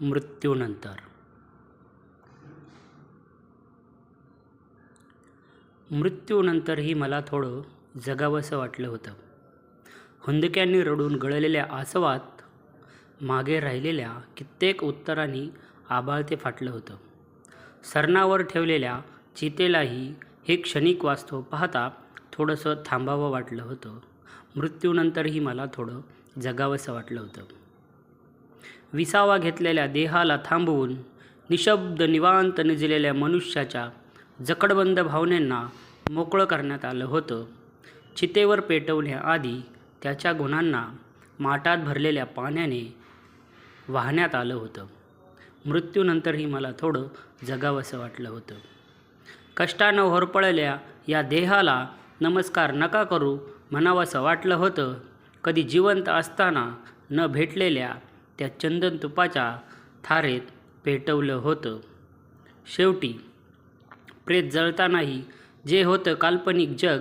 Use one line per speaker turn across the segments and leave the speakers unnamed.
मृत्यूनंतर. मृत्यूनंतरही मला थोडं जगावंसं वाटलं होतं. हुंदक्यांनी रडून गळलेल्या आसवात मागे राहिलेल्या कित्येक उत्तरांनी आबाळ ते फाटलं होतं. सरणावर ठेवलेल्या चितेलाही हे क्षणिक वास्तव पाहता थोडंसं थांबावं वाटलं होतं. मृत्यूनंतरही मला थोडं जगावंसं वाटलं होतं. विसावा घेतलेल्या देहाला थांबवून निशब्द निवांत निजलेल्या मनुष्याच्या जकडबंद भावनेंना मोकळं करण्यात आलं होतं. चितेवर पेटवण्याआधी त्याच्या गुणांना माटात भरलेल्या पाण्याने वाहण्यात आलं होतं. मृत्यूनंतरही मला थोडं जगावंसं वाटलं होतं. कष्टानं होरपळल्या या देहाला नमस्कार नका करू म्हणावंसं वाटलं होतं. कधी जिवंत असताना न भेटलेल्या त्या चंदन तुपाच्या थारेत पेटवलं होतं. शेवटी प्रेत जळतानाही जे होतं काल्पनिक जग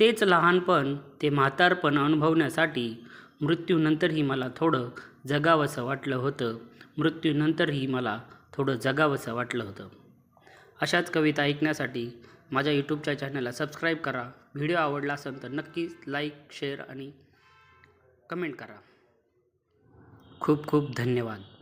तेच लहानपण ते म्हातारपण अनुभवण्यासाठी मृत्यूनंतरही मला थोडं जगावंसं वाटलं होतं. मृत्यूनंतरही मला थोडं जगावंसं वाटलं होतं. अशाच कविता ऐकण्यासाठी माझ्या यूट्यूबच्या चॅनलला सबस्क्राईब करा. व्हिडिओ आवडला असेल तर नक्कीच लाईक शेअर आणि कमेंट करा. खूप खूप धन्यवाद.